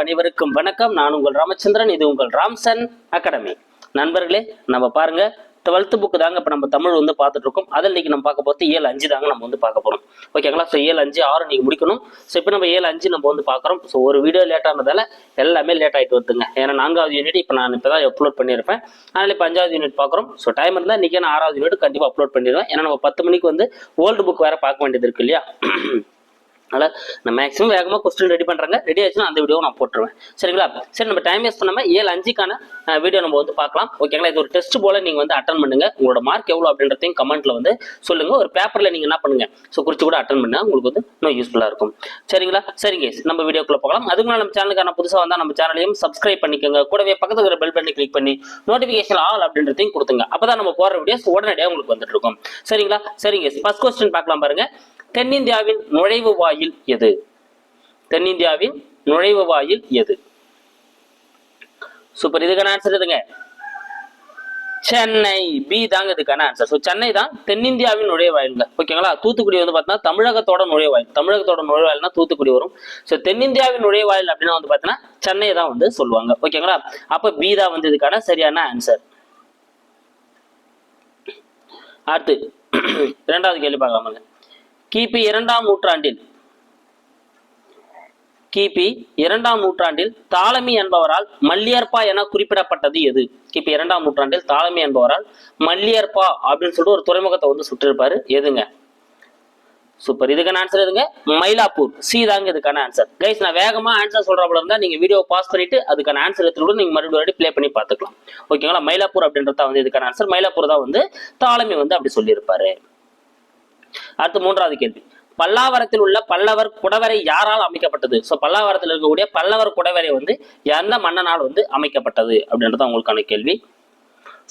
அனைவருக்கும் வணக்கம். நான் உங்கள் ராமச்சந்திரன் இது உங்கள் ராம்சன் அகாடமி. நண்பர்களே நம்ம பாருங்க டுவெல்த் புக்கு தாங்க இப்போ நம்ம தமிழ் வந்து பார்த்துட்டு இருக்கோம் அதில் இன்னைக்கு நம்ம பார்க்க போகிறது ஏழு அஞ்சு தாங்க நம்ம வந்து பார்க்க போகிறோம் ஓகேங்களா ஸோ ஏழு அஞ்சு ஆறு நீங்கள் முடிக்கணும். ஸோ இப்போ நம்ம ஏழு அஞ்சு நம்ம வந்து பார்க்குறோம். ஸோ ஒரு வீடியோ லேட்டானதால எல்லாமே லேட் ஆகிட்டு வருதுங்க. ஏன்னா நான்காவது யூனிட் இப்போ நான் இப்போ தான் அப்லோட் பண்ணியிருப்பேன். அதனால் இப்போ அஞ்சாவது யூனிட் பார்க்குறோம். ஸோ டைம் இருந்தால் இன்றைக்கி நான் ஆறாவது யூனிட் கண்டிப்பாக அப்லோட் பண்ணிடுவேன். ஏன்னா நம்ம பத்து மணிக்கு வந்து ஓல்டு புக் வேறு பார்க்க வேண்டியது இருக்கு இல்லையா? அதனால் நான் மேக்ஸிமம் வேகமாக கொஸ்டின் ரெடி பண்ணுறாங்க ரெடி ஆச்சுன்னா அந்த வீடியோ நான் போட்டுருவேன். சரிங்களா? சரி நம்ம டைம் வேஸ்ட் பண்ணாமல் ஏழு அஞ்சுக்கான வீடியோ நம்ம வந்து பார்க்கலாம். ஓகேங்களா இது ஒரு டெஸ்ட் போல் நீங்கள் வந்து அட்டன் பண்ணுங்க. உங்களோட மார்க் எவ்வளோ அப்படின்றதையும் கமெண்ட்டில் வந்து சொல்லுங்கள் ஒரு பேப்பரில் நீங்கள் என்ன பண்ணுங்க? ஸோ குறித்து கூட அட்டன் பண்ணால் உங்களுக்கு வந்து இன்னும் யூஸ்ஃபுல்லாக இருக்கும். சரிங்களா? சரிங்க. நம்ம வீடியோக்குள்ளே போகலாம். அதுக்கு நம்ம சேனலுக்கான புதுசாக வந்தால் நம்ம சேனலையும் சப்ஸ்கிரைப் பண்ணிக்கோங்க. கூடவே பக்கத்தில் இருக்கிற பெல் பண்ணி கிளிக் பண்ணி நோட்டிஃபிகேஷன் ஆல் அப்படின்றதையும் கொடுத்துங்க அப்போ தான் நம்ம போகிற வீடியோஸ் உடனடியாக உங்களுக்கு வந்துட்டு இருக்கும். சரிங்களா? சரிங்க. ஃபர்ஸ்ட் கொஸ்டின் பார்க்கலாம் பாருங்க. தென்னிந்தியாவின் நுழைவு வாயில் எது? தென்னிந்தியாவின் நுழைவு வாயில் எது? சூப்பர் இதுக்கான ஆன்சர் எதுங்க? சென்னை. பி தாங்க இதுக்கான ஆன்சர் ஸோ சென்னை தான் தென்னிந்தியாவின் நுழைவாயில்ங்க ஓகேங்களா தூத்துக்குடி வந்து பார்த்தீங்கன்னா தமிழகத்தோட நுழைவாயில் தமிழகத்தோட நுழைவாயில்னா தூத்துக்குடி வரும். ஸோ தென்னிந்தியாவின் நுழைவாயில் அப்படின்னா வந்து பார்த்தீங்கன்னா சென்னை தான் வந்து சொல்லுவாங்க. ஓகேங்களா அப்போ பி தான் வந்து இதுக்கான சரியான ஆன்சர் அடுத்து இரண்டாவது கேள்வி பார்க்கலாமாங்க கிபி இரண்டாம் நூற்றாண்டில். கிபி இரண்டாம் நூற்றாண்டில் தாளமி என்பவரால் மல்லியற்பா என குறிப்பிடப்பட்டது எது? கிபி இரண்டாம் நூற்றாண்டில் தாளமி என்பவரால் மல்லியற்பா அப்படின்னு சொல்லிட்டு ஒரு துறைமுகத்தை வந்து சுற்றிருப்பாரு. எதுங்க? சூப்பர் இதுக்கான ஆன்சர் எதுங்க? மயிலாப்பூர். சி தாங்க இதுக்கான ஆன்சர் கைஸ் நான் வேகமா ஆன்சர் சொல்ற போல இருந்தா நீங்க வீடியோ பாஸ் பண்ணிட்டு அதுக்கான ஆன்சர் எடுத்து கூட நீங்க மறுபடியும் பிளே பண்ணி பார்த்துக்கலாம். ஓகேங்களா மயிலாப்பூர் அப்படின்றத வந்து இதுக்கான ஆன்சர் மயிலாப்பூர் தான் வந்து தாளமி வந்து அப்படி சொல்லியிருப்பாரு. அடுத்து மூன்றாவது கேள்வி. பல்லாவரத்தில் உள்ள பல்லவர் குடவரை யாரால் அமைக்கப்பட்டது? ஸோ பல்லாவரத்தில் இருக்கக்கூடிய பல்லவர் குடவரை வந்து எந்த மன்னனால் வந்து அமைக்கப்பட்டது? அப்படின்றது உங்களுக்கான கேள்வி.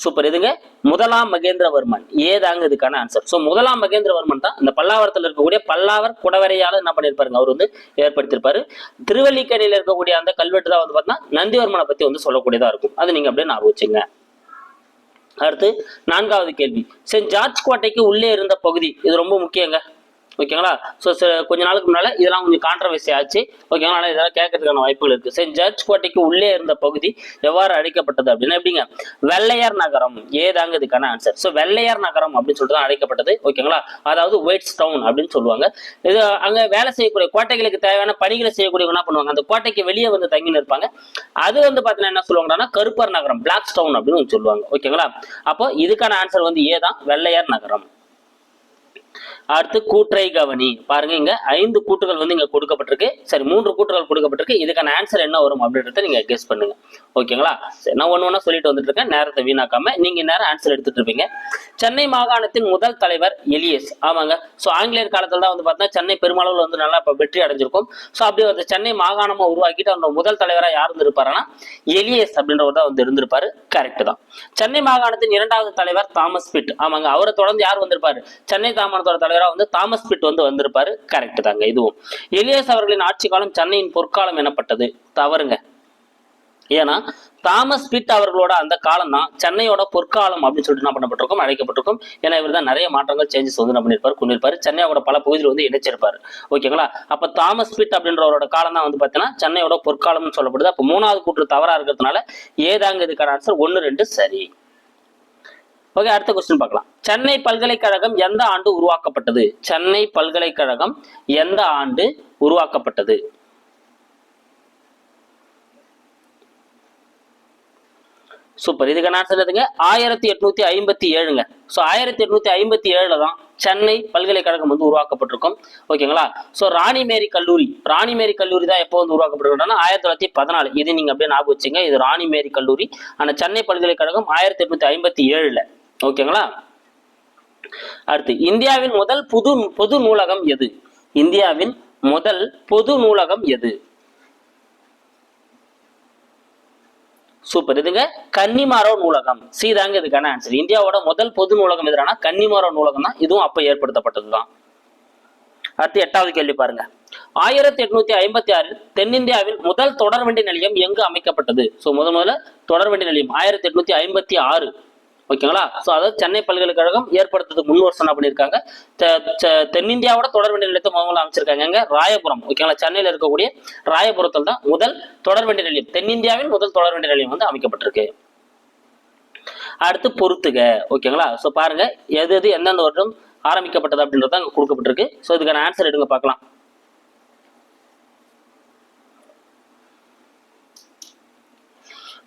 சூப்பர் இதுங்க முதலாம் மகேந்திரவர்மன். ஏதாங்க இதுக்கான ஆன்சர் ஸோ முதலாம் மகேந்திரவர்மன் தான் இந்த பல்லாவரத்தில் இருக்கக்கூடிய பல்லாவர் குடவரையால என்ன பண்ணியிருப்பாருங்க? அவர் வந்து ஏற்படுத்தியிருப்பாரு. திருவல்லிக்கரையில் இருக்கக்கூடிய அந்த கல்வெட்டு தான் வந்து பார்த்தீங்கன்னா நந்திவர்மனை பத்தி வந்து சொல்லக்கூடியதா இருக்கும். அது நீங்க அப்படியே நான் வச்சுங்க. அடுத்து நான்காவது கேள்வி. சென்ட் ஜார்ஜ் கோட்டைக்கு உள்ளே இருந்த பகுதி இது ரொம்ப முக்கியங்க. ஓகேங்களா? ஸோ கொஞ்ச நாளுக்கு முன்னால் இதெல்லாம் கொஞ்சம் கான்ட்ரவர்சி ஆச்சு. ஓகேங்களா? இதெல்லாம் கேட்கறதுக்கான வாய்ப்புகள் இருக்குது சென்ட் ஜார்ஜ் கோட்டைக்கு உள்ளே இருந்த பகுதி எவ்வாறு அழைக்கப்பட்டது அப்படின்னா எப்படிங்க? வெள்ளையர் நகரம். ஏதாங்க இதுக்கான ஆன்சர் ஸோ வெள்ளையர் நகரம் அப்படின்னு சொல்லிட்டு தான் அழைக்கப்பட்டது ஓகேங்களா? அதாவது ஒயிட்ஸ் டவுன் அப்படின்னு சொல்லுவாங்க. இது அங்கே வேலை செய்யக்கூடிய கோட்டைகளுக்கு தேவையான பணிகளை செய்யக்கூடியவங்க என்ன பண்ணுவாங்க? அந்த கோட்டைக்கு வெளியே வந்து தங்கி நிற்பாங்க அது வந்து பார்த்தீங்கன்னா என்ன சொல்லுவாங்கன்னா கருப்பர் நகரம் பிளாக் டவுன் அப்படின்னு சொல்லுவாங்க. ஓகேங்களா? அப்போ இதுக்கான ஆன்சர் வந்து ஏதான் வெள்ளையார் வெள்ளையர் நகரம். அடுத்து கூற்றை கவனி. பாருங்க இங்க ஐந்து கூட்டுகள் வந்து இங்க கொடுக்கப்பட்டிருக்கு. சரி மூன்று கூட்டுகள் கொடுக்கப்பட்டிருக்கு. இதுக்கான ஆன்சர் என்ன வரும் அப்படின்றத நீங்க கெஸ் பண்ணுங்க. ஓகேங்களா நான் ஒண்ணு ஒண்ணா சொல்லிட்டு வந்துட்டு இருக்கேன். நேரத்தை வீணாக்காம. நீங்க நேரம் ஆன்சர் எடுத்துட்டு இருப்பீங்க. சென்னை மாகாணத்தின் முதல் தலைவர் எலியஸ். ஆமாங்க. ஸோ ஆங்கிலேயர் காலத்துல தான் வந்து பார்த்தீங்கன்னா சென்னை பெருமளவில் வந்து நல்லா இப்போ வெற்றி அடைஞ்சிருக்கும். ஸோ அப்படி வந்து சென்னை மாகாணமா உருவாக்கிட்டு அந்த முதல் தலைவராக யார் இருந்திருப்பாருன்னா எலியஸ் அப்படின்றவர் தான் வந்து இருந்திருப்பாரு. கரெக்ட் தான். சென்னை மாகாணத்தின் இரண்டாவது தலைவர் தாமஸ் பிட். ஆமாங்க. அவரை தொடர்ந்து யார் வந்திருப்பாரு? சென்னை தாமானத்தோட தலைவராக வந்து தாமஸ் பிட் வந்து வந்திருப்பாரு. கரெக்ட் தாங்க இதுவும். எலியஸ் அவர்களின் ஆட்சி காலம் சென்னையின் பொற்காலம் எனப்பட்டது. தவறுங்க. ஏன்னா தாமஸ் பிட் அவர்களோட அந்த காலம் தான் சென்னையோட பொற்காலம் அப்படின்னு சொல்லிட்டு என்ன பண்ணப்பட்டிருக்கும்? அழைக்கப்பட்டிருக்கும். ஏன்னா இவர் தான் நிறைய மாற்றங்கள் சேஞ்சஸ் வந்து என்ன பண்ணியிருப்பாரு? கொண்டிருப்பாரு. சென்னையோட பல பகுதியில் வந்து இணைச்சிருப்பாரு. ஓகேங்களா? அப்ப தாமஸ் பிட் அப்படின்றவரோட காலம் தான் வந்து பார்த்தீங்கன்னா சென்னையோட பொற்காலம்னு சொல்லப்படுது. அப்போ மூணாவது கூற்று தவறா இருக்கிறதுனால ஏதாங்க இதுக்கான ஆன்சர் ஒன்று ரெண்டு சரி. ஓகே அடுத்த கொஸ்டின் பார்க்கலாம். சென்னை பல்கலைக்கழகம் எந்த ஆண்டு உருவாக்கப்பட்டது? சென்னை பல்கலைக்கழகம் எந்த ஆண்டு உருவாக்கப்பட்டது? சூப்பர் இதுக்கு நான் சொல்லுதுங்க ஆயிரத்தி எட்நூத்தி ஐம்பத்தி ஏழுங்க. ஸோ ஆயிரத்தி எட்நூத்தி ஐம்பத்தி ஏழுல தான் சென்னை பல்கலைக்கழகம் வந்து உருவாக்கப்பட்டிருக்கும். ஓகேங்களா ஸோ ராணிமேரி கல்லூரி. ராணிமேரி கல்லூரி தான் எப்போ வந்து உருவாக்கப்பட்டிருக்கோம்னா ஆயிரத்தி தொள்ளாயிரத்தி பதினாலு. இது நீங்க அப்படியே ஞாபகம் வச்சுங்க இது ராணிமேரி கல்லூரி. ஆனால் சென்னை பல்கலைக்கழகம் ஆயிரத்தி எட்நூத்தி ஐம்பத்தி ஏழுல. ஓகேங்களா அடுத்து இந்தியாவின் முதல் புது பொது நூலகம் எது? இந்தியாவின் முதல் பொது நூலகம் எது? சூப்பர் இதுங்க கன்னிமாரோ நூலகம். சீதாங்க இதுக்கான ஆன்சர் இந்தியாவோட முதல் பொது நூலகம் எதுனா கன்னிமாரோ நூலகம் தான். இதுவும் அப்ப ஏற்படுத்தப்பட்டதுதான். அடுத்து எட்டாவது கேள்வி பாருங்க. ஆயிரத்தி எட்நூத்தி ஐம்பத்தி ஆறில் தென்னிந்தியாவில் முதல் தொடர்வண்டி நிலையம் எங்கு அமைக்கப்பட்டது? ஸோ முதல் முதல்ல தொடர்வண்டி நிலையம் ஆயிரத்தி எட்நூத்தி ஐம்பத்தி ஆறு. ஓகேங்களா? ஸோ அதாவது சென்னை பல்கலைக்கழகம் ஏற்படுத்துறதுக்கு முன் வருஷம் என்ன பண்ணியிருக்காங்க. தெ- தென்னிந்தியாவோட தொடர்வண்டி நிலையத்தை முதல்ல அமைச்சிருக்காங்க. எங்க? ராயபுரம். ஓகேங்களா? சென்னையில் இருக்கக்கூடிய ராயபுரத்தில் தான் முதல் தொடர்வண்டி நிலையம் தென்னிந்தியாவின் முதல் தொடர்வண்டி நிலையம் வந்து அமைக்கப்பட்டிருக்கு. அடுத்து பொறுத்துக. ஓகேங்களா? ஸோ பாருங்க. எது எது எந்தெந்த வருடம் ஆரம்பிக்கப்பட்டது அப்படின்றது அங்கே கொடுக்கப்பட்டிருக்கு. ஸோ இதுக்கான ஆன்சர் எடுங்க பார்க்கலாம்.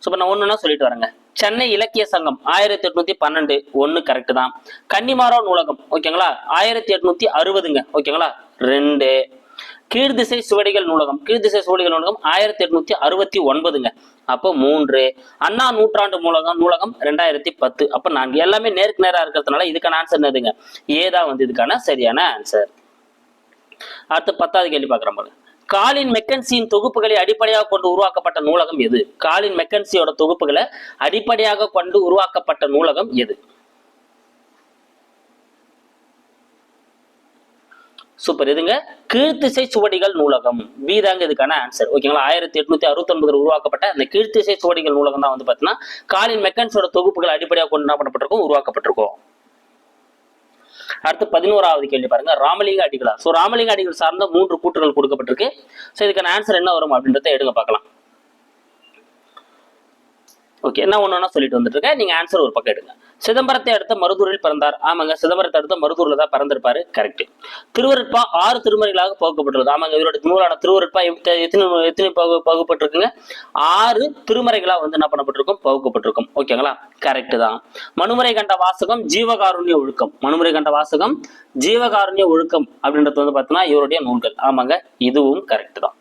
ஸோ இப்போ நான் ஒன்றுனா சொல்லிட்டு வரேங்க. சென்னை இலக்கிய சங்கம் ஆயிரத்தி எட்நூத்தி பன்னெண்டு ஒன்று கரெக்டு தான். கன்னிமாரா நூலகம் ஓகேங்களா? ஆயிரத்தி எட்நூத்தி அறுபதுங்க ஓகேங்களா? ரெண்டு. கீழ்திசை சுவடிகள் நூலகம் கீழ்திசை சுவடிகள் நூலகம் ஆயிரத்தி எட்நூத்தி அறுபத்தி ஒன்பதுங்க. அப்போ மூன்று. அண்ணா நூற்றாண்டு நூலகம் நூலகம் ரெண்டாயிரத்தி பத்து. அப்போ நான்கு. எல்லாமே நேருக்கு நேராக இருக்கிறதுனால இதுக்கான ஆன்சர் என்னதுங்க? ஏதா வந்து இதுக்கான சரியான ஆன்சர் அடுத்து பத்தாவது கேள்வி பார்க்குறோம் பாருங்க. காலின் மெக்கன்சியின் தொகுப்புகளை அடிப்படையாக கொண்டு உருவாக்கப்பட்ட நூலகம் எது? காலின் மெக்கன்சியோட தொகுப்புகளை அடிப்படையாக கொண்டு உருவாக்கப்பட்ட நூலகம் எது? சூப்பர். இதுங்க கீழ்த்திசை சுவடிகள் நூலகம். பி தாங்க இதுக்கான ஆன்சர் ஓகேங்களா? ஆயிரத்தி எட்நூத்தி அறுபத்தி ஒன்பதுல உருவாக்கப்பட்ட அந்த கீழ்த்திசை சுவடிகள் நூலகம் தான் வந்து பார்த்தீங்கன்னா காலின் மெக்கன்ஸோட தொகுப்புகள் அடிப்படையாக கொண்டு என்ன பண்ணப்பட்டிருக்கும்? உருவாக்கப்பட்டிருக்கும். அடுத்து பதினோராவது கேள்வி பாருங்க. ராமலிங்க அடிகளார். ஸோ ராமலிங்க அடிகள் சார்ந்த மூன்று கூற்றுகள் கொடுக்கப்பட்டிருக்கு. ஸோ இதுக்கான ஆன்சர் என்ன வரும் அப்படின்றத எடுங்க பார்க்கலாம். ஓகே என்ன ஒன்றா சொல்லிட்டு வந்துட்டு இருக்கேன் நீங்க ஆன்சர் ஒரு பக்கம் எடுங்க. சிதம்பரத்தை அடுத்த மருதூரில் பிறந்தார். ஆமாங்க சிதம்பரத்தை அடுத்த மருதூரில் தான் பிறந்திருப்பாரு. கரெக்ட் திருவருட்பா ஆறு திருமறைகளாக பகுக்கப்பட்டுள்ளது ஆமாங்க இவரோட நூலான திருவருட்பா எத்தனை எத்தனை பகு பகுப்பட்டிருக்குங்க? ஆறு திருமறைகளா வந்து என்ன பண்ணப்பட்டிருக்கும்? பகுக்கப்பட்டிருக்கும். ஓகேங்களா கரெக்ட் தான். மனுமுறை கண்ட வாசகம் ஜீவகாருண்ய ஒழுக்கம். மனுமுறை கண்ட வாசகம் ஜீவகாருண்ய ஒழுக்கம் அப்படின்றது வந்து பார்த்தீங்கன்னா இவருடைய நூல்கள். ஆமாங்க இதுவும் கரெக்ட் தான்.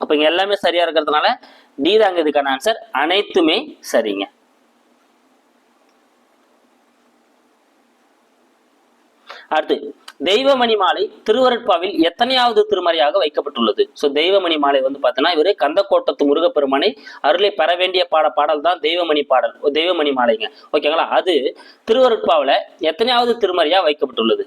அப்ப இங்கே எல்லாமே சரியா இருக்கிறதுனால டி தாங்க இதுக்கான ஆன்சர் அனைத்துமே சரிங்க. அடுத்து தெய்வமணி மாலை திருவருட்பாவில் எத்தனையாவது திருமறையாக வைக்கப்பட்டுள்ளது? ஸோ தெய்வமணி மாலை வந்து பார்த்தீங்கன்னா இவர் கந்தக்கோட்டத்து முருகப்பெருமானை அருளை பெற வேண்டிய பாட பாடல் தான் தெய்வமணி பாடல் ஓ, தெய்வமணி மாலைங்க. ஓகேங்களா? அது திருவருட்பாவில் எத்தனையாவது திருமறையா வைக்கப்பட்டுள்ளது?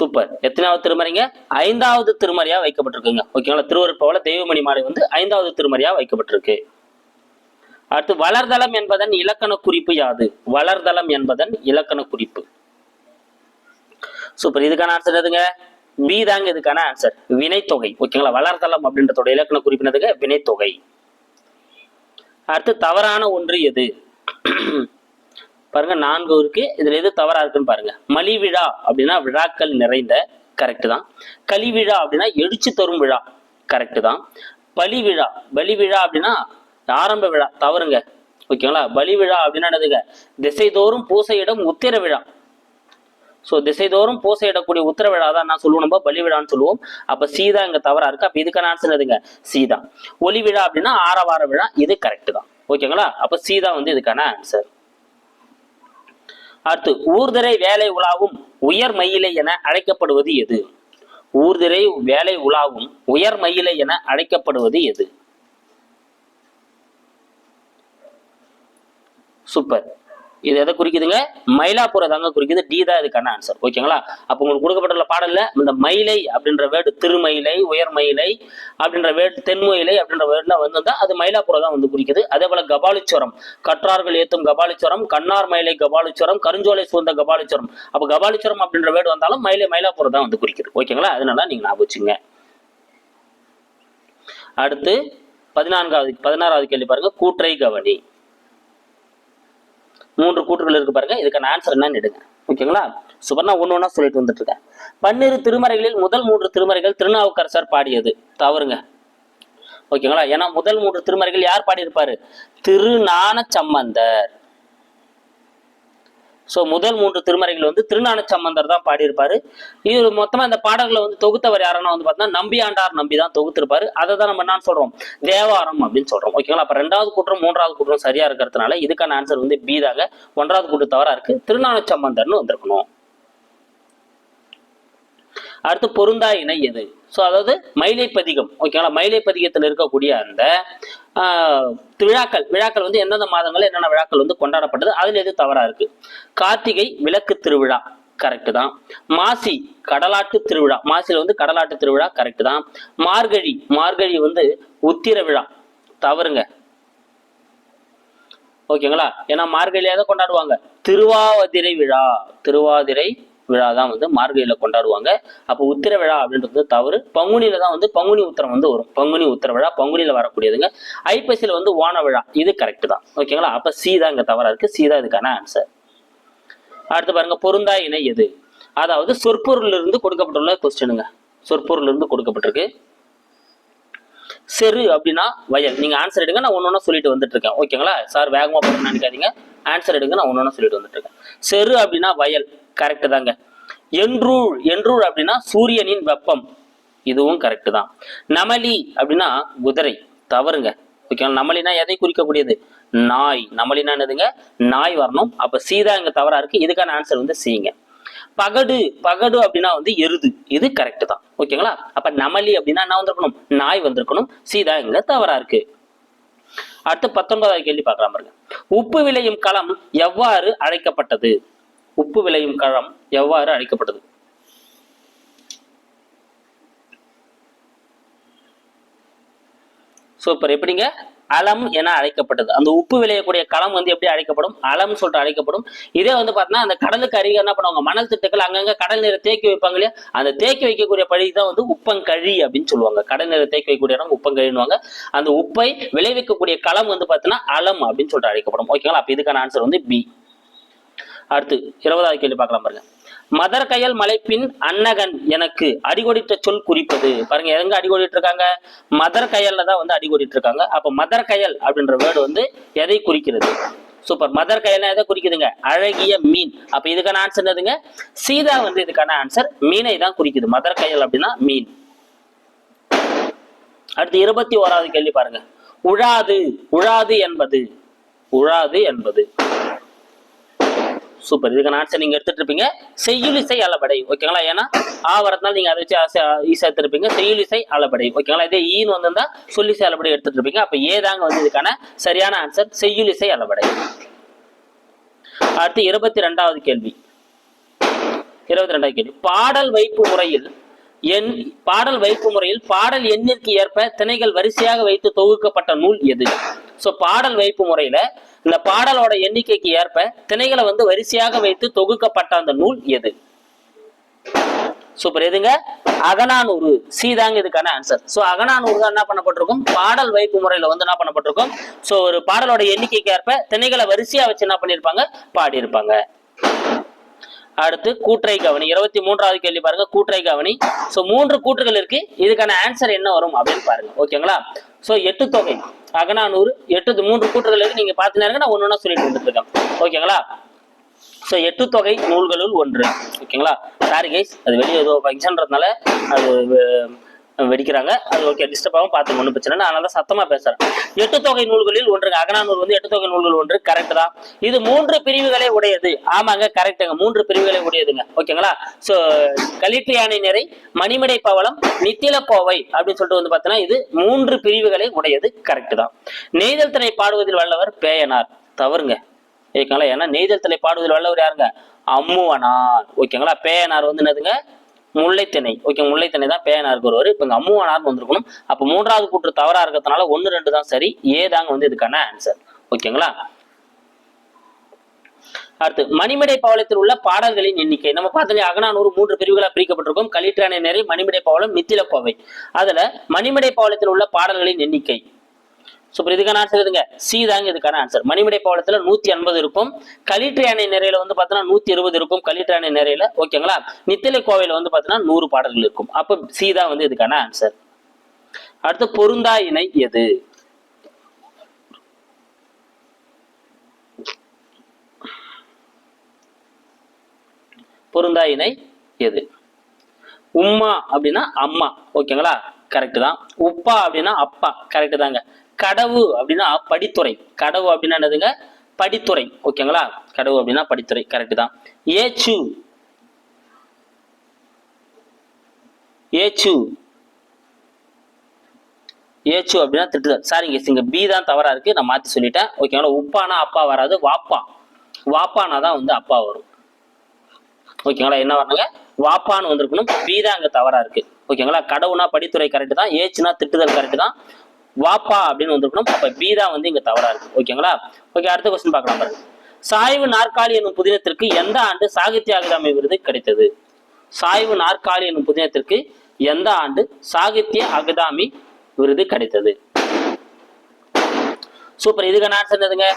சூப்பர். எத்தனாவது திருமறைங்க? ஐந்தாவது திருமறையா வைக்கப்பட்டிருக்குங்க. ஓகேங்களா? திருவருட்பாவில் தெய்வமணி மாலை வந்து ஐந்தாவது திருமறையா வைக்கப்பட்டிருக்கு. அடுத்து வளர்தலம் என்பதன் இலக்கண குறிப்பு யாது? வளர்தலம் என்பதன் இலக்கண குறிப்பு. சூப்பர். இதுக்கான ஆன்சர் எதுங்க? பி தாங்க இதுக்கான ஆன்சர் வினைத்தொகை. ஓகேங்களா? வளர்தலம் அப்படின்றதோட இலக்கண குறிப்பினதுங்க வினைத்தொகை. அடுத்து தவறான ஒன்று எது? பாருங்க நான்கு இருக்கு. இதுல எது தவறா இருக்குன்னு பாருங்க. மலிவிழா அப்படின்னா விழாக்கள் நிறைந்த கரெக்ட் தான். கலிவிழா அப்படின்னா எழுச்சி தரும் விழா கரெக்ட் தான். பலி விழா பலி விழா அப்படின்னா ஆரம்ப விழா தவறுங்க. ஓகேங்களா பலி விழா அப்படின்னா என்னதுங்க? திசைதோறும் பூசையிடம் உத்திர விழா. ஸோ திசைதோறும் பூசையிடக்கூடிய உத்தர விழா தான் நான் சொல்லுவோம் நம்ம? பலி விழான்னு சொல்லுவோம். அப்ப சீதா இங்க தவறா இருக்கு. அப்ப இதுக்கான ஆன்சர் எதுங்க சீதா. ஒலி விழா அப்படின்னா ஆரவார விழா. இது கரெக்ட் தான். ஓகேங்களா அப்ப சீதா வந்து இதுக்கான ஆன்சர் அடுத்து ஊர்திரை வேலை உலாவும் உயர் மயிலை என அழைக்கப்படுவது எது? ஊர்திரை வேலை உலாவும் உயர் மயிலை என அழைக்கப்படுவது எது? சூப்பர். இது எதை குறிக்குதுங்க? மயிலாப்பூரை தாங்க குறிக்குது. டி தான் இதுக்கான ஆன்சர் ஓகேங்களா? அப்போ உங்களுக்கு கொடுக்கப்பட்டுள்ள பாடல்ல இந்த மயிலை அப்படின்ற வேர்டு திருமயிலை உயர்மயிலை அப்படின்ற வேர்டு தென்மயிலை அப்படின்ற வேர்டுலாம் வந்து அது மயிலாப்பூரை தான் வந்து குறிக்குது. அதே போல கபாலிச்சுரம் கற்றார்கள் ஏத்தும் கபாலிச்சுரம் கண்ணார் மயிலை கபாலிச்சுவரம் கருஞ்சோலை சூழ்ந்த கபாலிச்சுரம் அப்போ கபாலிச்சுரம் அப்படின்ற வேர்டு வந்தாலும் மயிலை மயிலாப்பூரை தான் வந்து குறிக்குது. ஓகேங்களா? அதனால நீங்க ஞாபகம் வச்சுங்க. அடுத்து பதினான்காவது பதினாறாவது கேள்வி பாருங்க. கூற்றை கவனி. மூன்று கூற்றுகள் இருக்கு பாருங்க. இதுக்கான ஆன்சர் என்னன்னு எடுங்க. ஓகேங்களா சுபர்ணா ஒன்று ஒன்றா சொல்லிட்டு வந்துட்டு இருக்கேன் பன்னிரு திருமறைகளில் முதல் மூன்று திருமறைகள் திருநாவுக்கரசர் பாடியது. தவறுங்க. ஓகேங்களா ஏன்னா முதல் மூன்று திருமறைகள் யார் பாடியிருப்பாரு? திருநான சம்பந்தர் ஸோ முதல் மூன்று திருமறைகள் வந்து திருநான சம்பந்தர் தான் பாடியிருப்பாரு. இவர் மொத்தமா இந்த பாடல்களை வந்து தொகுத்தவர் யாருன்னா வந்து பார்த்தீங்கன்னா நம்பி ஆண்டார் நம்பி தான் தொகுத்திருப்பாரு. அதை தான் நம்ம என்ன சொல்றோம்? தேவாரம் அப்படின்னு சொல்றோம். ஓகேங்களா அப்ப ரெண்டாவது கூட்டம் மூன்றாவது கூட்டம் சரியா இருக்கிறதுனால இதுக்கான ஆன்சர் வந்து பி தாங்க ஒன்றாவது கூட்டம் தவறா இருக்கு. திருநான சம்பந்தர்னு வந்திருக்கணும். அடுத்து பொருந்தா இணை எது? ஸோ அதாவது மயிலை பதிகம் ஓகேங்களா மயிலை பதிகத்தில் இருக்கக்கூடிய அந்த விழாக்கள். விழாக்கள் வந்து எந்தெந்த மாதங்கள் என்னென்ன விழாக்கள் வந்து கொண்டாடப்பட்டது? அதில் எது தவறாக இருக்கு? கார்த்திகை விளக்கு திருவிழா. கரெக்ட் தான். மாசி கடலாட்டு திருவிழா. மாசியில் வந்து கடலாட்டு திருவிழா கரெக்டு தான். மார்கழி மார்கழி வந்து உத்திர விழா. தவறுங்க. ஓகேங்களா ஏன்னா மார்கழியாக கொண்டாடுவாங்க? திருவாவதிரை விழா. திருவாதிரை விழா தான் வந்து மார்கழியில கொண்டாடுவாங்க. அப்போ உத்திர விழா அப்படின்றது தவறு. பங்குனியில தான் வந்து பங்குனி உத்திரம் வந்து வரும். பங்குனி உத்திர விழா பங்குனியில வரக்கூடியதுங்க. ஐப்பசியில வந்து ஓண விழா. இது கரெக்ட் தான். ஓகேங்களா அப்ப சி தான் இங்க தவறா இருக்கு. சி தான் இதுக்கான ஆன்சர் அடுத்து பாருங்க பொருந்தா இணை எது? அதாவது சொற்பொருள் இருந்து கொடுக்கப்பட்டுள்ள கொஸ்டினுங்க சொற்பொருள் இருந்து கொடுக்கப்பட்டிருக்கு. செரு அப்படின்னா வயல். நீங்க ஆன்சர் எடுங்க நான் ஒன்னொன்னு சொல்லிட்டு வந்துட்டு இருக்கேன் ஓகேங்களா சார் வேகமா போட்டு நினைக்காதீங்க. ஆன்சர் எடுங்க நான் ஒன்னொன்னு சொல்லிட்டு வந்துட்டு இருக்கேன் செரு அப்படின்னா வயல். கரெக்ட் தாங்க. என்றூழ் என்றூழ் அப்படின்னா சூரியனின் வெப்பம். இதுவும் கரெக்ட் தான். நமலி அப்படின்னா குதிரை. தவறுங்க. ஓகேங்களா நமலினா எதை குறிக்கக்கூடியது? நாய். நமலினா என்னதுங்க? நாய் வரணும். அப்ப சீதா இங்க தவறா இருக்கு. இதுக்கான ஆன்சர் வந்து சீங்க பகடு. பகடு அப்படின்னா வந்து எருது. இது கரெக்ட் தான். ஓகேங்களா அப்ப நமலி அப்படின்னா என்ன வந்திருக்கணும்? நாய் வந்திருக்கணும். சீதா இங்க தவறா இருக்கு. அடுத்து பத்தொன்பதாவது கேள்வி பார்க்கலாம் பாருங்க. உப்பு விளையும் களம் எவ்வாறு அழைக்கப்பட்டது? உப்பு விளையும் களம் எவ்வாறு அழைக்கப்பட்டது? சூப்பர் எப்படிங்க அலம் என அழைக்கப்பட்டது. அந்த உப்பு விளையக்கூடிய களம் வந்து எப்படி அழைக்கப்படும்? அலம் சொல்லிட்டு அழைக்கப்படும். இதே வந்து பார்த்தீங்கன்னா அந்த கடலுக்கு அருகே என்ன பண்ணுவாங்க? மணல் திட்டுக்கள் அங்கங்க கடல் நீரை தேக்கி வைப்பாங்க இல்லையா? அந்த தேக்கி வைக்கக்கூடிய பழி தான் வந்து உப்பங்கழி அப்படின்னு சொல்லுவாங்க. கடல் நீரை தேக்கி வைக்கக்கூடிய இடம் உப்பங்கழின்னுவாங்க. அந்த உப்பை விளைவிக்கக்கூடிய களம் வந்து பார்த்தீங்கன்னா அலம் அப்படின்னு சொல்லிட்டு அழைக்கப்படும். ஓகேங்களா அப்ப இதுக்கான ஆன்சர் வந்து பி அடுத்து இருபதாவது கேள்வி பார்க்கலாம் பாருங்க. மதர் கயல் மலைப்பின் அன்னகன் எனக்கு அடிகொடித்த சொல் குறிப்பது. பாருங்க எங்க அடிகொடிட்டு இருக்காங்க மதர் கயல்ல தான் வந்து அடிகொடிட்டு இருக்காங்க அப்ப மதர் கயல் அப்படின்ற வேர்டு வந்து எதை குறிக்கிறது? சூப்பர் மதர் கயல்னா எதை குறிக்குதுங்க? அழகிய மீன். அப்ப இதுக்கான ஆன்சர் என்னதுங்க? சீதா வந்து இதுக்கான ஆன்சர் மீனை தான் குறிக்குது. மதர் கயல் அப்படின்னா மீன். அடுத்து இருபத்தி ஓராவது கேள்வி பாருங்க. உழாது உழாது என்பது. உழாது என்பது. சூப்பர். இதுக்கு ஆன்சர் நீங்க எடுத்துட்டு இருப்பீங்க செய்யுளிசை அளபடை. ஓகேங்களா? ஏன்னா ஆ வரதுனால நீங்க அதை வச்சு ஈஸியா எடுத்துருப்பீங்க செய்யுளிசை அளபடை. ஓகேங்களா? இதே ஈன்னு வந்திருந்தா சொல்லிசை அளபடை எடுத்துட்டு இருப்பீங்க அப்ப ஏதாங்க வந்து இதுக்கான சரியான ஆன்சர் செய்யுளிசை அளபடை. அடுத்து இருபத்தி ரெண்டாவது கேள்வி. இருபத்தி ரெண்டாவது கேள்வி. பாடல் வைப்பு முறையில் எண் பாடல் வைப்பு முறையில் பாடல் எண்ணிற்கு ஏற்ப திணைகள் வரிசையாக வைத்து தொகுக்கப்பட்ட நூல் எது? ஸோ பாடல் வைப்பு முறையில இந்த பாடலோட எண்ணிக்கைக்கு ஏற்ப திணைகளை வந்து வரிசையாக வைத்து தொகுக்கப்பட்ட அந்த நூல் எது? சூப்பர் எதுங்க? அகனானூறு சீதாங்க இதுக்கான ஆன்சர் சோ அகனானூறு தான் என்ன பண்ணப்பட்டிருக்கும்? பாடல் வைப்பு முறையில் வந்து என்ன பண்ணப்பட்டிருக்கும்? ஸோ ஒரு பாடலோட எண்ணிக்கைக்கு ஏற்ப திணைகளை வரிசையா வச்சு என்ன பண்ணிருப்பாங்க பாடியிருப்பாங்க. அடுத்து கூற்றை கவனி. இருபத்தி மூன்றாவது கேள்வி பாருங்க. கூற்றை கவனி. ஸோ மூன்று கூற்றுகள் இருக்கு. இதுக்கான ஆன்சர் என்ன வரும் அப்படின்னு பாருங்க. ஓகேங்களா சோ எட்டு தொகை. அகநானூறு எட்டு மூன்று கூற்றுகள் இருக்கு நீங்க பாத்தீங்கன்னா நான் ஒன்னு சொல்லிட்டு இருக்கேன் ஓகேங்களா? சோ எட்டு தொகை நூல்களுள் ஒன்று. ஓகேங்களா? சாரி கைஸ் அது வெளியே ஏதோ ஃபங்க்ஷன்றதுனால அது வெடிக்கிறாங்க. அது ஓகே டிஸ்டர்ப் ஆகும் பார்த்து ஒன்றும் பிரச்சனை நான் அதனால தான் சத்தமா பேசுறேன். எட்டு தொகை நூல்களில் ஒன்றுங்க அகனானூர் வந்து எட்டு தொகை நூல்கள் ஒன்று கரெக்ட் தான். இது மூன்று பிரிவுகளை உடையது. ஆமாங்க கரெக்டுங்க மூன்று பிரிவுகளை உடையதுங்க. ஓகேங்களா ஸோ கலிட்டு யானை நிறை மணிமடை பவளம் நித்தில கோவை அப்படின்னு சொல்லிட்டு வந்து பார்த்தீங்கன்னா இது மூன்று பிரிவுகளை உடையது கரெக்ட் தான். நெய்தல் திணை பாடுவதில் வல்லவர் பேயனார். தவறுங்க. ஓகேங்களா ஏன்னா நெய்தல் தலை பாடுவதில் வல்லவர் யாருங்க? அம்முவனார். ஓகேங்களா பேயனார் வந்து என்னதுங்க? முல்லைத்திணை ஓகே முல்லைத்திணை தான் பேயனாருக்கு ஒருவர் இப்போ இங்க அம்முவனார் வந்திருக்கணும். அப்போ மூன்றாவது கூற்று தவறா இருக்கிறதுனால ஒன்று ரெண்டு தான் சரி. ஏ தாங்க வந்து இதுக்கான ஆன்சர் ஓகேங்களா? அடுத்து மணிமடை பவளத்தில் உள்ள பாடல்களின் எண்ணிக்கை. நம்ம பார்த்தோம் அகனானூறு மூன்று பிரிவுகளாக பிரிக்கப்பட்டிருக்கும். கலிற்றானை நிறை மணிமடை பவளம் மித்தில கோவை அதுல மணிமடை பவளத்தில் உள்ள பாடல்களின் எண்ணிக்கை. ஸோ இப்போ இதுக்கான ஆன்சர் எதுங்க? சி தாங்க இதுக்கான ஆன்சர் மணிமடை பவளத்தில் நூத்தி ஐம்பது இருக்கும். களிற்று யானை நிறையில வந்து பார்த்தீங்கன்னா நூத்தி இருபது இருக்கும். களிற்று யானை நிறையில ஓகேங்களா? நித்திலை கோவையில வந்து பார்த்தீங்கன்னா நூறு பாடல்கள் இருக்கும். அப்போ சி தான் வந்து இதுக்கான ஆன்சர் அடுத்து பொருந்தா இணை எது? பொருந்தா இணை எது? உம்மா அப்படின்னா அம்மா. ஓகேங்களா? கரெக்ட் தான். உப்பா அப்படின்னா அப்பா. கரெக்ட் தாங்க. கடவு அப்படின்னா படித்துறை. கடவு அப்படின்னா என்னதுங்க? படித்துறை. ஓகேங்களா? கடவு அப்படின்னா படித்துறை. கரெக்ட் தான். ஏச்சு. ஏச்சு. ஏச்சு அப்படின்னா திட்டுதல். சாரிங்க இங்க பி தான் தவறா இருக்கு. நான் மாத்தி சொல்லிட்டேன். ஓகேங்களா? உப்பானா அப்பா வராது வாப்பா. வாப்பானா தான் வந்து அப்பா வரும். ஓகேங்களா? என்ன வரணுங்க? வாப்பான்னு வந்திருக்கணும். பி தான் அங்க தவறா இருக்கு. ஓகேங்களா? கடவுனா படித்துறை கரெக்ட் தான். ஏச்சுனா திட்டுதல் கரெக்ட் தான். வாப்பா அப்படின்னு வந்திருக்கணும். அப்ப பி தான் வந்து இங்க தவறா இருக்கு. ஓகேங்களா ஓகே அடுத்த கொஸ்டின் பார்க்கலாம் பாருங்க. சாய்வு நாற்காலி என்னும் புதினத்திற்கு எந்த ஆண்டு சாகித்ய அகாதமி விருது கிடைத்தது? சாய்வு நாற்காலி என்னும் புதினத்திற்கு எந்த ஆண்டு சாகித்ய அகாதமி விருது கிடைத்தது? சூப்பர் இதுக்கான ஆன்சர் என்னதுங்க?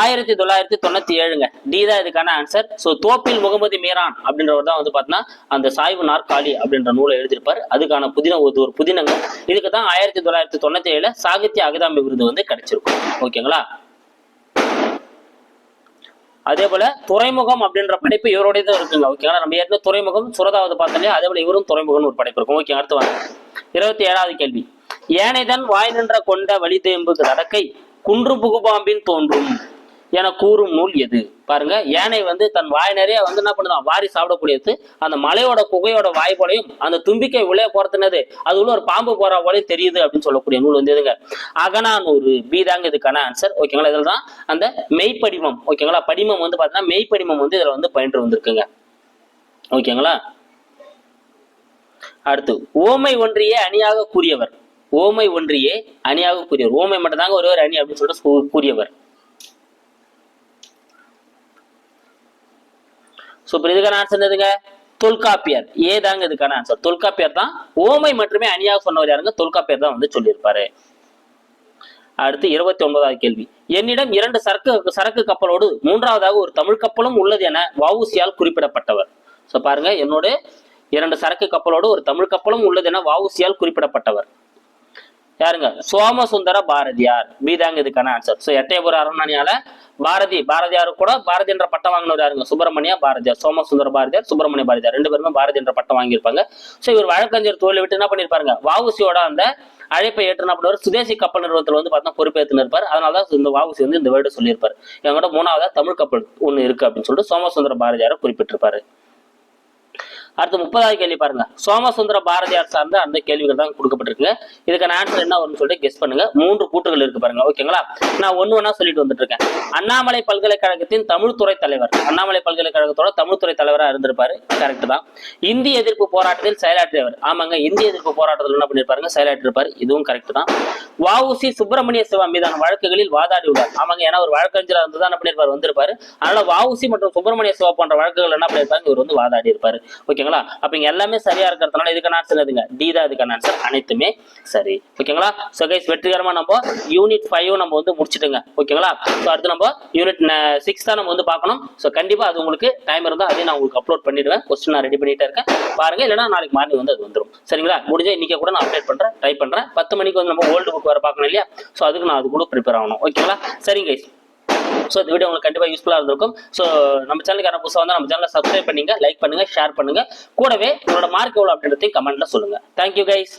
ஆயிரத்தி தொள்ளாயிரத்தி தொண்ணூத்தி ஏழுங்க. டி தான் இதுக்கான ஆன்சர் ஸோ தோப்பில் முகமது மீரான் அப்படின்றவர் தான் வந்து பார்த்தீங்கன்னா அந்த சாய்வு நாற்காலி அப்படின்ற நூலை எழுதியிருப்பார். அதுக்கான புதினம் ஒரு ஒரு புதினங்க. இதுக்கு தான் ஆயிரத்தி தொள்ளாயிரத்தி தொண்ணூத்தி ஏழுல சாகித்ய அகாதமி விருது வந்து கிடைச்சிருக்கும் ஓகேங்களா? அதே போல துறைமுகம் அப்படின்ற படைப்பு இவருடைய தான் இருக்குங்க. ஓகேங்களா? நம்ம ஏற்கனவே துறைமுகம் சுரதாவது பார்த்தோம் அதே போல இவரும் துறைமுகம்னு ஒரு படைப்பு இருக்கும். ஓகே அடுத்து வாங்க. இருபத்தி ஏழாவது கேள்வி. ஏனைதன் வாய் நின்ற கொண்ட வழி தேம்பு நடக்கை குன்று புகுபாம்பின் தோன்றும் என கூறும் நூல் எது? பாருங்க யானை வந்து தன் வாய் நிறைய வந்து என்ன பண்ணுதான்? வாரி சாப்பிடக்கூடியது அந்த மலையோட குகையோட வாய் போலையும் அந்த தும்பிக்கை உள்ளே போறதுனது அது உள்ள ஒரு பாம்பு போற போலே தெரியுது அப்படின்னு சொல்லக்கூடிய நூல் வந்து எதுங்க? அகனானூறு பி தாங்க இதுக்கான ஆன்சர் ஓகேங்களா இதில் தான் அந்த மெய்ப்படிமம். ஓகேங்களா படிமம் வந்து பார்த்தீங்கன்னா மெய்ப்படிமம் வந்து இதுல வந்து பயின்று வந்திருக்குங்க. ஓகேங்களா அடுத்து ஓமை ஒன்றிய அணியாக கூறியவர். ஓமை ஒன்றியே அணியாக கூறியவர் ஓமை மட்டும்தாங்க ஒரே ஒரு அணி அப்படின்னு சொல்லிட்டு கூறியவர். கூறியவர் இப்போ இதுக்கான ஆன்சர் என்னதுங்க? தொல்காப்பியர். ஏ தாங்க இதுக்கான ஆன்சர் தொல்காப்பியர் தான் ஓமை மட்டுமே அணியாக சொன்னவர் யாருங்க? தொல்காப்பியர் தான் வந்து சொல்லியிருப்பாரு. அடுத்து இருபத்தி ஒன்பதாவது கேள்வி. என்னிடம் இரண்டு சரக்கு சரக்கு கப்பலோடு மூன்றாவதாக ஒரு தமிழ் கப்பலும் உள்ளது என வவுசியால் குறிப்பிடப்பட்டவர். ஸோ பாருங்க என்னோட இரண்டு சரக்கு கப்பலோடு ஒரு தமிழ் கப்பலும் உள்ளது என வவுசியால் குறிப்பிடப்பட்டவர். யாருங்க? சோமசுந்தர பாரதியார். மீதாங்க இதுக்கான ஆன்சர் ஸோ எட்டயபுர அரண்மனையால பாரதி பாரதியார் கூட பாரதி என்ற பட்டம் வாங்கினவர் யாருங்க? சுப்பிரமணிய பாரதியார் சோமசுந்தர பாரதியார் சுப்பிரமணிய பாரதியார். ரெண்டு பேருமே பாரதி என்ற பட்டம் வாங்கியிருப்பாங்க. ஸோ இவர் வழக்கறிஞர் தொழிலை விட்டு என்ன பண்ணியிருப்பாருங்க? வாவுசியோட அந்த அழைப்பை ஏற்று என்ன பண்ணுவார் சுதேசி கப்பல் நிறுவனத்தில் வந்து பார்த்தா பொறுப்பேற்றுன்னு இருப்பார். அதனால தான் இந்த வாவுசி வந்து இந்த வேர்டு சொல்லியிருப்பார். எங்கள்கிட்ட மூணாவதா தமிழ் கப்பல் ஒன்று இருக்கு அப்படின்னு சொல்லிட்டு சோமசுந்தர பாரதியாரை குறிப்பிட்டிருப்பாரு. அடுத்து முப்பதாவது கேள்வி பாருங்க. சோமசுந்தர பாரதியார் சார்ந்த அந்த கேள்விகள் தான் கொடுக்கப்பட்டிருக்கு. இதுக்கான ஆன்சர் என்ன வரும்னு சொல்லிட்டு கெஸ் பண்ணுங்க. மூன்று கூட்டுகள் இருக்கு பாருங்க. ஓகேங்களா நான் ஒண்ணு ஒண்ணா சொல்லிட்டு வந்துட்டு இருக்கேன். அண்ணாமலை பல்கலைக்கழகத்தின் தமிழ் துறை தலைவர். அண்ணாமலை பல்கலைக்கழகத்தோட தமிழ் துறை தலைவரா இருந்திருப்பாரு. கரெக்ட் தான். இந்திய எதிர்ப்பு போராட்டத்தில் செயலாற்றியவர் ஆமாங்க இந்திய எதிர்ப்பு போராட்டத்தில் என்ன பண்ணிருப்பாருங்க? செயலாற்றிருப்பாரு. இதுவும் கரெக்ட் தான். வஉசி சுப்பிரமணிய சிவா மீதான வழக்குகளில் வாதாடி உள்ளார். ஆமாங்க ஏன்னா ஒரு வழக்கறிஞர் இருந்து தான் என்ன பண்ணிருப்பாரு? வந்திருப்பாரு. அதனால வஉசி மற்றும் சுப்பிரமணிய சிவா போன்ற வழக்குகள் என்ன பண்ணிருப்பாங்க இவர் வந்து வாதாடி இருப்பாரு. ஓகேங்களா அப்ப இங்க எல்லாமே சரியா இருக்கிறதுனால இதுக்கான ஆன்சர் எதுங்க டி தான் இதுக்கான ஆன்சர் அனைத்துமே சரி. ஓகேங்களா? ஸோ கைஸ் வெற்றிகரமா நம்ம யூனிட் ஃபைவ் நம்ம வந்து முடிச்சிட்டுங்க. ஓகேங்களா? ஸோ அடுத்து நம்ம யூனிட் சிக்ஸ் தான் நம்ம வந்து பார்க்கணும். ஸோ கண்டிப்பா அது உங்களுக்கு டைம் இருந்தால் அதையும் நான் உங்களுக்கு அப்லோட் பண்ணிடுவேன். கொஸ்டின் நான் ரெடி பண்ணிட்டே இருக்கேன். பாருங்க இல்லைனா நாளைக்கு மார்னிங் வந்து அது வந்துடும் சரிங்களா? முடிஞ்ச இன்னைக்கு கூட நான் அப்டேட் பண்றேன் ட்ரை பண்றேன். பத்து மணிக்கு வந்து நம்ம ஓல்டு புக் வர பார்க்கணும் இல்லையா? ஸோ அதுக்கு நான் அது கூட ப்ரிப்பேர் ஆகணும். ஓகேங்களா? சரிங்க கைஸ் ஸோ இந்த வீடியோ உங்களுக்கு கண்டிப்பாக யூஸ்ஃபுல்லாக இருந்திருக்கும். ஸோ நம்ம சேனலுக்கு சேனலுக்கான புதுசாக வந்து நம்ம சேனலை சப்ஸ்கிரைப் பண்ணுங்க லைக் பண்ணுங்க ஷேர் பண்ணுங்க. கூடவே உங்களோட மார்க் எவ்வளோ அப்படின்றதையும் கமெண்ட்ல சொல்லுங்க. Thank you guys